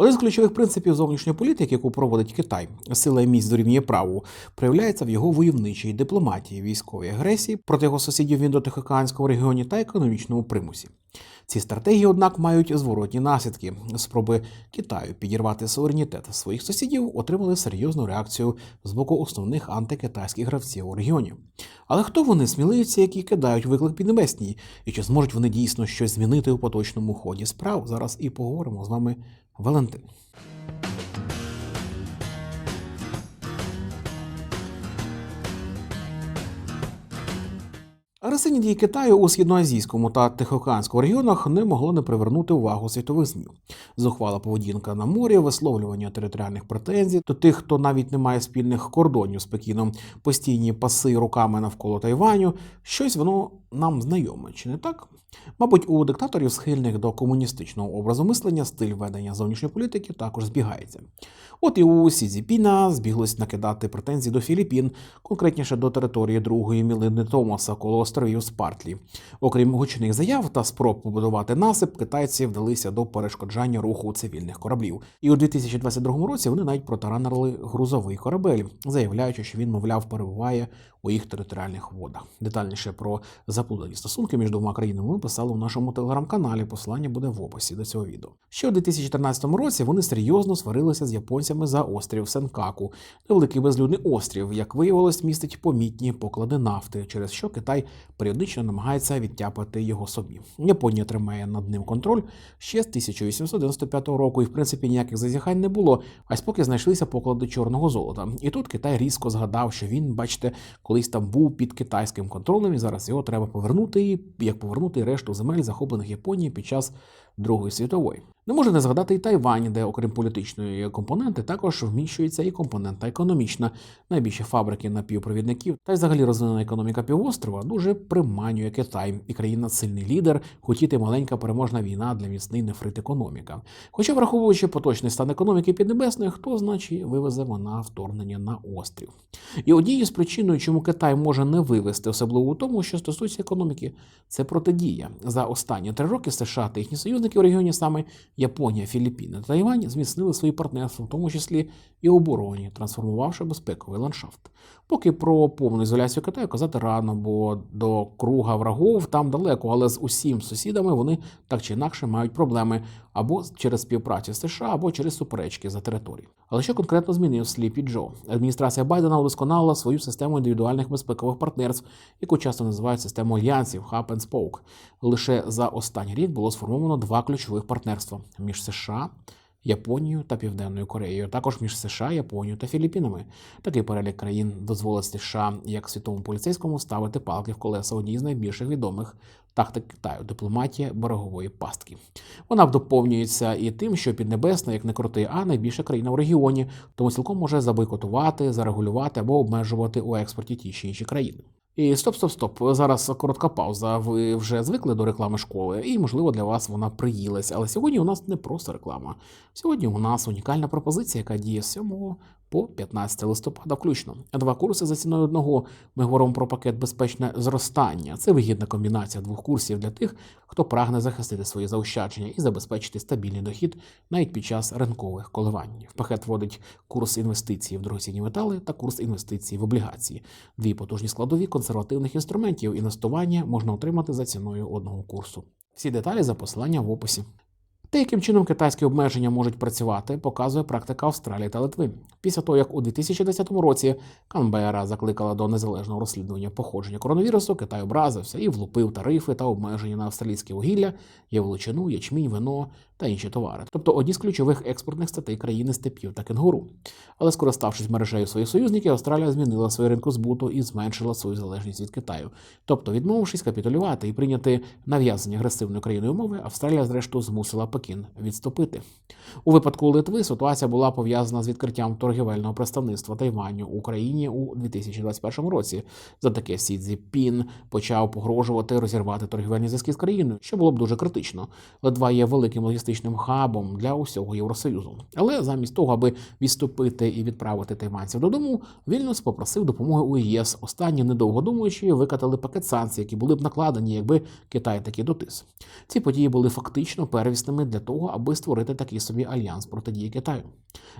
Один з ключових принципів зовнішньої політики, яку проводить Китай, сила і міць дорівнює праву, проявляється в його войовничій дипломатії, військовій агресії проти його сусідів в індотихоокеанському регіоні та економічному примусі. Ці стратегії, однак, мають зворотні наслідки. Спроби Китаю підірвати суверенітет своїх сусідів отримали серйозну реакцію з боку основних антикитайських гравців у регіоні. Але хто вони сміливці, які кидають виклик піднебесній, і чи зможуть вони дійсно щось змінити у поточному ході справ? Зараз і поговоримо з вами, Валентин. Агресивні дії Китаю у східноазійському та тихоокеанському регіонах не могло не привернути увагу світових ЗМІ. Зухвала поведінка на морі, висловлювання територіальних претензій до тих, хто навіть не має спільних кордонів з Пекіном, постійні паси руками навколо Тайваню. Щось воно нам знайоме, чи не так? Мабуть, у диктаторів, схильних до комуністичного образу мислення, стиль ведення зовнішньої політики також збігається. От і у Сі Цзіпіна збіглось накидати претензії до Філіппін, конкретніше до території другої мілини Томаса коло островів Спартлі. Окрім гучних заяв та спроб побудувати насип, китайці вдалися до перешкоджання руху цивільних кораблів. І у 2022 році вони навіть протаранили грузовий корабель, заявляючи, що він, мовляв, перебуває у їх територіальних водах. Детальніше про заплутані стосунки між двома країнами ми писали у нашому телеграм-каналі. Посилання буде в описі до цього відео. Ще у 2014 році вони серйозно сварилися з японцями за острів Сенкаку, невеликий безлюдний острів, як виявилось, містить помітні поклади нафти, через що Китай періодично намагається відтяпати його собі. Японія тримає над ним контроль ще з 1895 року, і в принципі ніяких зазіхань не було, аж поки знайшлися поклади чорного золота. І тут Китай різко згадав, що він, бачите, колись там був під китайським контролем, і зараз його треба повернути, як повернути решту земель, захоплених Японією під час Другої світової. Не можна не згадати і Тайвань, де, окрім політичної компоненти, також вміщується і компонента економічна. Найбільші фабрики напівпровідників та й взагалі розвинена економіка півострова дуже приманює Китай, і країна сильний лідер, хотіти маленька переможна війна для міцний нефрит економіка. Хоча, враховуючи поточний стан економіки Піднебесної, хто значить вивезе вона вторгнення на острів. І однією з причиною, чому Китай може не вивести, особливо у тому, що стосується економіки, це протидія. За останні три роки США та їхні союзники в регіоні саме Японія, Філіппіни та Тайвань зміцнили свої партнерства, в тому числі і обороні, трансформувавши безпековий ландшафт. Поки про повну ізоляцію Китаю казати рано, бо до круга врагов там далеко, але з усім сусідами вони так чи інакше мають проблеми або через співпрацю з США, або через суперечки за території. Але що конкретно змінив Сліпі Джо? Адміністрація Байдена удосконалила свою систему індивідуальних безпекових партнерств, яку часто називають системою альянсів Hub and Spoke. Лише за останній рік було сформовано два ключових партнерства між США. Японією та Південною Кореєю, також між США, Японією та Філіппінами. Такий перелік країн дозволить США як світовому поліцейському ставити палки в колеса одній з найбільших відомих тактик Китаю дипломатія берегової пастки. Вона доповнюється і тим, що Піднебесна, як не крути, а найбільша країна в регіоні, тому цілком може забойкотувати, зарегулювати або обмежувати у експорті ті чи інші країни. І стоп, стоп, стоп. Зараз коротка пауза. Ви вже звикли до реклами школи, і, можливо, для вас вона приїлась. Але сьогодні у нас не просто реклама. Сьогодні у нас унікальна пропозиція, яка діє з 7 по 15 листопада, включно. Два курси за ціною одного. Ми говоримо про пакет безпечне зростання. Це вигідна комбінація двох курсів для тих, хто прагне захистити свої заощадження і забезпечити стабільний дохід навіть під час ринкових коливань. В пакет вводить курс інвестицій в дорогоцінні метали та курс інвестицій в облігації. Дві потужні складові консервативних інструментів інвестування можна отримати за ціною одного курсу. Всі деталі за посиланням в описі. Те, яким чином китайські обмеження можуть працювати, показує практика Австралії та Литви. Після того, як у 2010 році Канбера закликала до незалежного розслідування походження коронавірусу, Китай образився і влупив тарифи та обмеження на австралійське вугілля, яволочину, ячмінь, вино та інші товари, тобто одні з ключових експортних статей країни степів та кенгуру. Але скориставшись мережею своїх союзників, Австралія змінила свою ринку збуту і зменшила свою залежність від Китаю. Тобто, відмовившись капітулювати і прийняти нав'язані агресивною країною умови, Австралія, зрештою, змусила Пекін відступити. У випадку Литви ситуація була пов'язана з відкриттям торгівельного представництва Тайваню Україні у 2021 році. За таке Сі Цзіпін почав погрожувати розірвати торгівельні зв'язки з країною, що було б дуже критично. Литва є великим логістичним хабом для усього Євросоюзу. Але замість того, аби відступити і відправити тайванців додому, Вільнюс попросив допомоги у ЄС. Останні, недовго думаючи, викатали пакет санкцій, які були б накладені, якби Китай таки дотис. Ці події були фактично первісними для того, аби створити такий собі альянс протидії Китаю.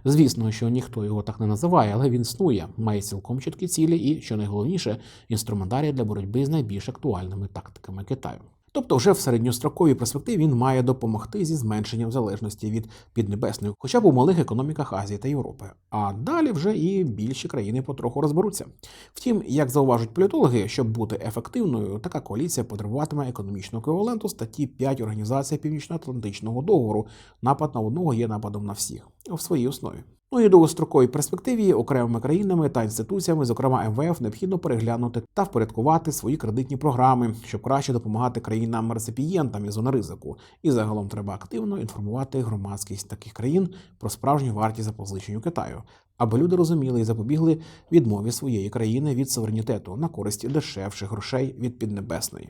Звісно, що ніхто його так не називає, але він існує, має цілком чіткі цілі і, що найголовніше, інструментарій для боротьби з найбільш актуальними тактиками Китаю. Тобто, вже в середньостроковій перспективі він має допомогти зі зменшенням залежності від піднебесної, хоча б у малих економіках Азії та Європи. А далі вже і більші країни потроху розберуться. Втім, як зауважують політологи, щоб бути ефективною, така коаліція потребуватиме економічного еквіваленту статті 5 Організації Північно-Атлантичного договору. Напад на одного є нападом на всіх в своїй основі. Ну і довгостроковій перспективі окремими країнами та інституціями, зокрема МВФ, необхідно переглянути та впорядкувати свої кредитні програми, щоб краще допомагати країнам реципієнтам із зони ризику. І загалом треба активно інформувати громадськість таких країн про справжню вартість запозичень Китаю, аби люди розуміли і запобігли відмові своєї країни від суверенітету на користь дешевших грошей від піднебесної.